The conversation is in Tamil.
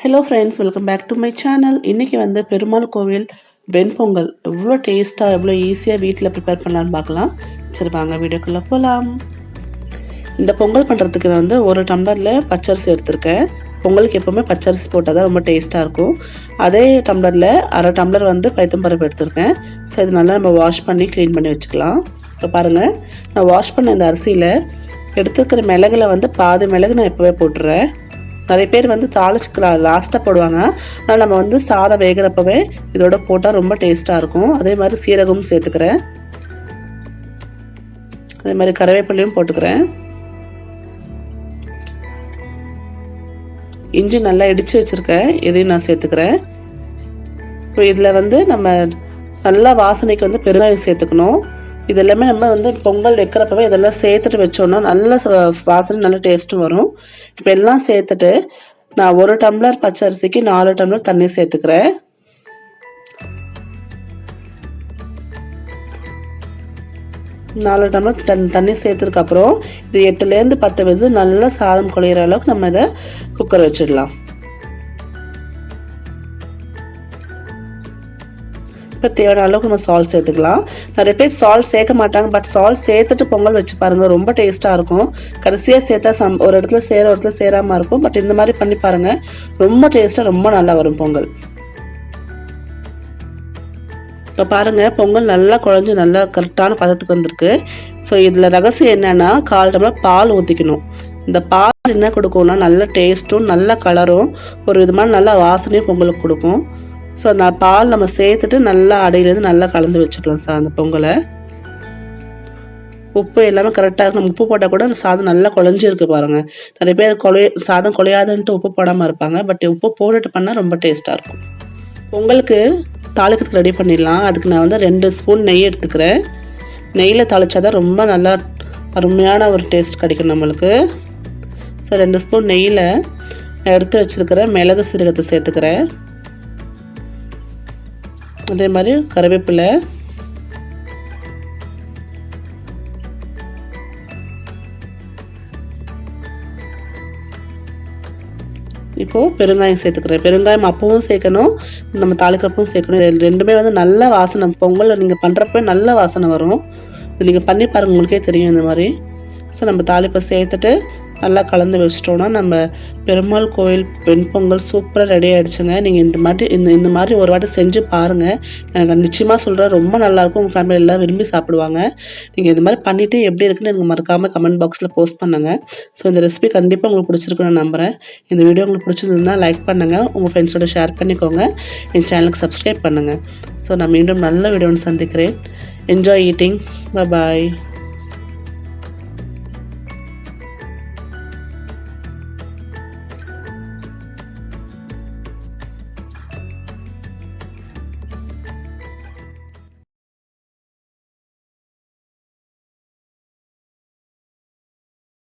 Hello friends welcome back to my channel இன்றைக்கி வந்து பெருமாள் கோவில் வெண்பொங்கல் எவ்வளோ டேஸ்ட்டாக எவ்வளோ ஈஸியாக வீட்டில் ப்ரிப்பேர் பண்ணலான்னு பார்க்கலாம். சரி வாங்க வீடியோக்குள்ளே போகலாம் இந்த பொங்கல் பண்ணுறதுக்கு நான் வந்து ஒரு டம்ளரில் பச்சரிசி எடுத்திருக்கேன். பொங்கலுக்கு எப்போவுமே பச்சரிசி போட்டால் தான் ரொம்ப டேஸ்ட்டாக இருக்கும். அதே டம்ளரில் அரை டம்ளர் வந்து பைத்தம்பருப்பு எடுத்திருக்கேன். ஸோ இது நல்லா நம்ம வாஷ் பண்ணி க்ளீன் பண்ணி வச்சுக்கலாம். இப்போ பாருங்கள் நான் வாஷ் பண்ண இந்த அரிசியில் எடுத்துருக்கிற மிளகுல வந்து பாதி மிளகு நான் எப்போவே போட்டுறேன். நிறைய பேர் வந்து தாளிச்சுக்கு லாஸ்ட்டாக போடுவாங்க. ஆனால் நம்ம வந்து சாதம் வேகிறப்பவே இதோட போட்டால் ரொம்ப டேஸ்ட்டாக இருக்கும். அதே மாதிரி சீரகமும் சேர்த்துக்கிறேன். அதே மாதிரி கருவேப்பிலையும் போட்டுக்கிறேன். இஞ்சி நல்லா இடித்து வச்சுருக்கேன். இதையும் நான் சேர்த்துக்கிறேன். இப்போ இதில் வந்து நம்ம நல்லா வாசனைக்கு வந்து பெருங்காயம் சேர்த்துக்கணும். இதெல்லாமே நம்ம வந்து பொங்கல் வைக்கிறப்பவே இதெல்லாம் சேர்த்துட்டு வச்சோம்னா நல்ல வாசனை நல்ல டேஸ்ட்டும் வரும். இப்போ எல்லாம் சேர்த்துட்டு நான் ஒரு டம்ளர் பச்சரிசிக்கு நாலு டம்ளர் தண்ணி சேர்த்துக்கிறேன். நாலு டம்ளர் தண்ணி தண்ணி சேர்த்ததுக்கப்புறம் இது எட்டுலேருந்து பத்து விசில் நல்லா சாதம் குழையிற அளவுக்கு நம்ம இதை குக்கர் வச்சிடலாம். இப்போ தேவையான அளவுக்கு நம்ம சால்ட் சேர்த்துக்கலாம். நிறைய பேர் சால்ட் சேர்க்க மாட்டாங்க பட் சால்ட் சேர்த்துட்டு பொங்கல் வச்சு பாருங்கள் ரொம்ப டேஸ்ட்டாக இருக்கும். கடைசியாக சேர்த்தா சம் ஒரு இடத்துல சேர ஒரு இடத்துல சேராமல் இருக்கும் பட் இந்த மாதிரி பண்ணி பாருங்கள் ரொம்ப டேஸ்ட்டாக ரொம்ப நல்லா வரும் பொங்கல். இப்போ பாருங்கள் பொங்கல் நல்லா குழஞ்சி நல்லா கரெக்டான பதத்துக்கு வந்திருக்கு. ஸோ இதில் ரகசியம் என்னென்னா கால் டம்ளர் பால் ஊற்றிக்கணும் இந்த பால் என்ன கொடுக்கும்னா நல்ல டேஸ்ட்டும் நல்ல கலரும் ஒரு விதமான நல்ல வாசனையும் பொங்கலுக்கு கொடுக்கும். ஸோ நான் பால் நம்ம சேர்த்துட்டு நல்லா அடையிலேருந்து நல்லா கலந்து வச்சுக்கலாம் சார் அந்த பொங்கலை. உப்பு எல்லாமே கரெக்டாக இருக்கும் நம்ம உப்பு போட்டால் கூட சாதம் நல்லா குழஞ்சிருக்கு பாருங்கள் நிறைய பேர் கொலை சாதம் குலையாதுன்ட்டு உப்பு போடாமல் இருப்பாங்க. பட் உப்பு போட்டுட்டு பண்ணால் ரொம்ப டேஸ்ட்டாக இருக்கும். பொங்கலுக்கு தாளிக்கிறதுக்கு ரெடி பண்ணிடலாம். அதுக்கு நான் வந்து ரெண்டு ஸ்பூன் நெய் எடுத்துக்கிறேன். நெய்யில் தாளித்தா தான் ரொம்ப நல்லா அருமையான ஒரு டேஸ்ட் கிடைக்கும் நம்மளுக்கு. ஸோ ரெண்டு ஸ்பூன் நெய்யில் எடுத்து வச்சுருக்கிறேன் மிளகு சீரகத்தை சேர்த்துக்கிறேன். அதே மாதிரி கருவேப்பிலை. இப்போது பெருங்காயம் சேர்த்துக்கிறேன். பெருங்காயம் அப்பவும் சேர்க்கணும் நம்ம தாளிக்கிறப்பவும் சேர்க்கணும். ரெண்டுமே வந்து நல்ல வாசனை. பொங்கல் நீங்கள் பண்ணுறப்ப நல்ல வாசனை வரும். நீங்கள் பண்ணி பாருங்கள் உங்களுக்கே தெரியும் இந்த மாதிரி. ஸோ நம்ம தாளிப்பை சேர்த்துட்டு நல்லா கலந்து வச்சிட்டோன்னா நம்ம பெருமாள் கோயில் வெண்பொங்கல் சூப்பராக ரெடி ஆகிடுச்சுங்க நீங்கள் இந்த மாதிரி இந்த இந்த மாதிரி ஒரு வாட்டி செஞ்சு பாருங்கள் எனக்கு நிச்சயமாக சொல்கிறேன் ரொம்ப நல்லாயிருக்கும் உங்கள் ஃபேமிலி எல்லாம் விரும்பி சாப்பிடுவாங்க. நீங்கள் இது மாதிரி பண்ணிவிட்டு எப்படி இருக்குன்னு எனக்கு மறக்காமல் கமெண்ட் பாக்ஸில் போஸ்ட் பண்ணுங்கள் ஸோ இந்த ரெசிபி கண்டிப்பாக உங்களுக்கு பிடிச்சிருக்குன்னு நான் நம்புகிறேன் இந்த வீடியோ உங்களுக்கு பிடிச்சிருந்ததுன்னா லைக் பண்ணுங்கள் உங்கள் ஃப்ரெண்ட்ஸோட ஷேர் பண்ணிக்கோங்க. என் சேனலுக்கு சப்ஸ்கிரைப் பண்ணுங்கள் ஸோ நான் மீண்டும் நல்ல வீடியோன்னு சந்திக்கிறேன். என்ஜாய் ஈட்டிங் பாய்